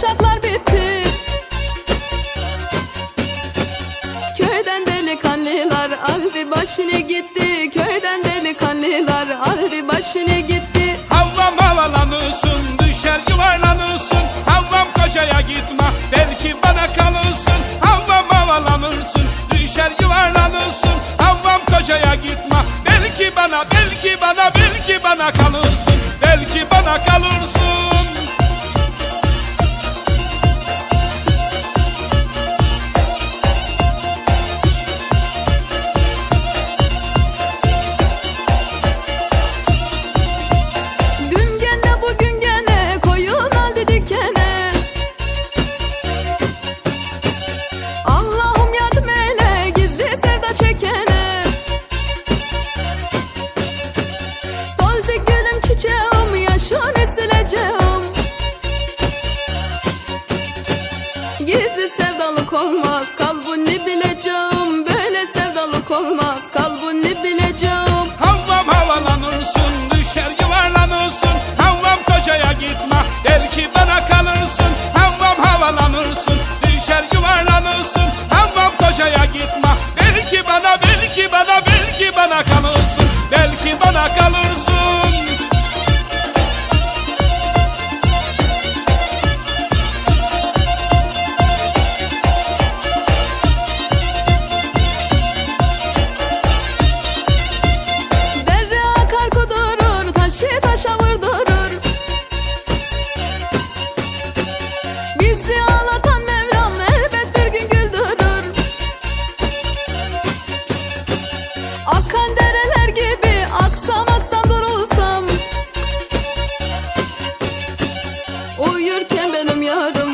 taşaklar bitti Köyden delikanlılar aldı başını gitti. Köyden delikanlılar aldı başını gitti. Havvam havalanırsın düşer yuvarlanırsın. Havvam kocaya gitme belki bana kalırsın. Havvam havalanırsın düşer yuvarlanırsın. Havvam kocaya gitme belki bana belki bana belki bana kalırsın. Belki bana kalırsın sevdalık olmaz kalbini bileceğim Böyle sevdalık olmaz. Kalbini yarım